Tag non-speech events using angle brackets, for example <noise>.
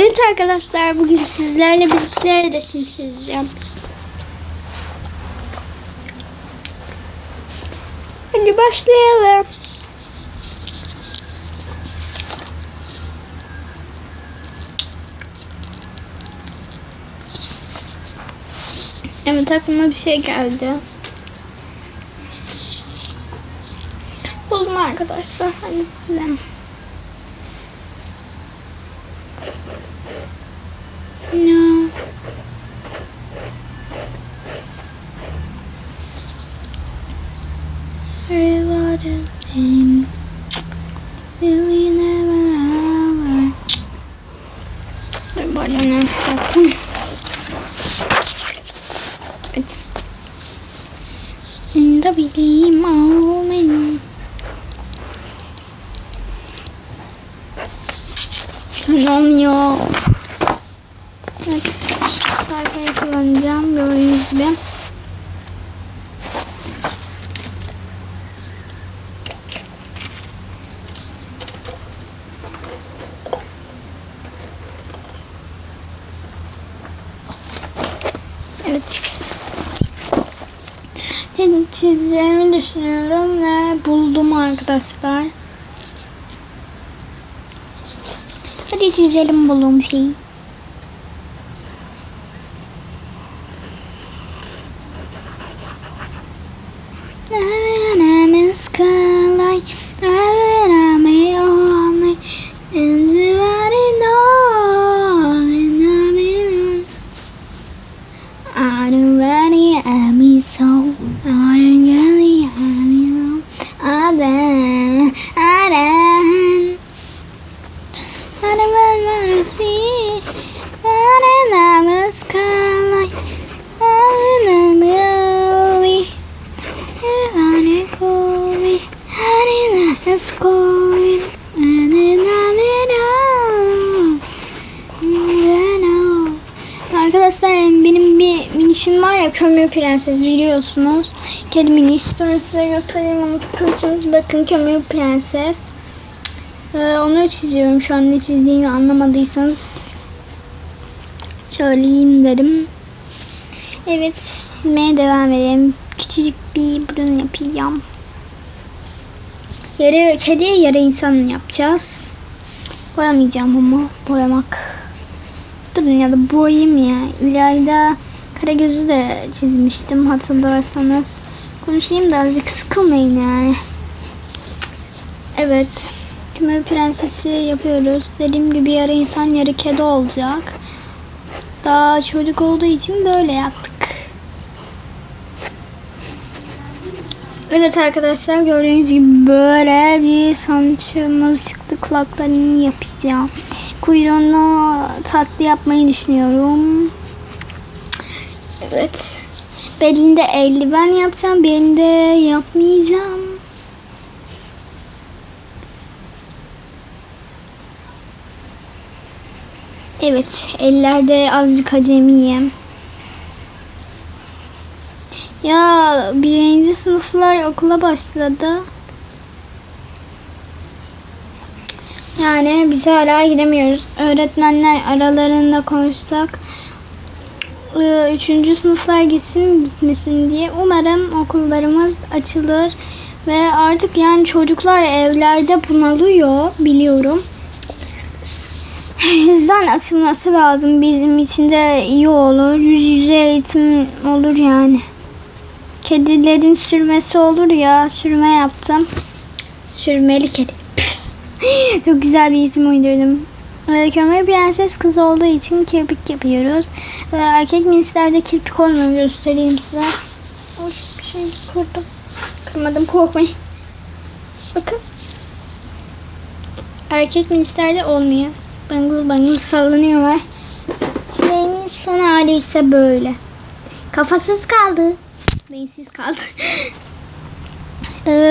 Evet arkadaşlar bugün sizlerle birlikte resim çizeceğim. Hadi başlayalım. Evet aklıma bir şey geldi. Buldum arkadaşlar. Hadi size. Lot of things that we never ever. Dur nasıl sattım? Evet. Şimdi bileyim. Şöyle olmuyor. Evet, sayfayı kullanacağım gördüğünüz gibi. Evet. Şimdi çizeceğimi düşünüyorum ve buldum arkadaşlar. Hadi çizelim bulduğum şeyi. I don't really have miss so. I don't really have. I don't, I don't. I don't want to see. Arkadaşlar benim bir minişim var ya kömür prenses biliyorsunuz. Kedi mini size göstereyim unutursunuz. Bakın kömür prenses. Ee, onu çiziyorum şu an ne çizdiğimi anlamadıysanız. Söyleyeyim dedim. Evet çizmeye devam edelim. Küçücük bir burun yapacağım. Yarı kedi yarı insan yapacağız. Boyamayacağım ama boyamak. Durun ya da boyayayım ya. İleride kara gözü de çizmiştim hatırlarsanız. Konuşayım da azıcık sıkılmayın yani. Evet. Küme prensesi yapıyoruz. Dediğim gibi yarı insan yarı kedi olacak. Daha çocuk olduğu için böyle yaptık. Evet arkadaşlar gördüğünüz gibi böyle bir sanatçımız çıktı. Kulaklarını yapacağım. Kuyruğunu tatlı yapmayı düşünüyorum. Evet. Belinde eldiven yapacağım. Belinde yapmayacağım. Evet. Ellerde azıcık acemiyim. Ya birinci sınıflar okula başladı. Yani biz hala gidemiyoruz. Öğretmenler aralarında konuşsak ıı, üçüncü sınıflar gitsin gitmesin diye. Umarım okullarımız açılır ve artık yani çocuklar evlerde bunalıyor biliyorum. <laughs> Yüzden açılması lazım bizim için de iyi olur. Yüz yüze eğitim olur yani. Kedilerin sürmesi olur ya. Sürme yaptım. Sürmeli kedi. <gasps> Çok güzel bir isim uydurdum. Ee, Kömür prenses kız olduğu için kirpik yapıyoruz. Ee, Erkek minislerde kirpik olmuyor göstereyim size. Oy, bir şey kırdım. Kırmadım korkmayın. Bakın. Erkek minislerde olmuyor. Bangıl bangıl sallanıyorlar. Çileğimin son hali ise böyle. Kafasız kaldı. Beyinsiz kaldı. <laughs>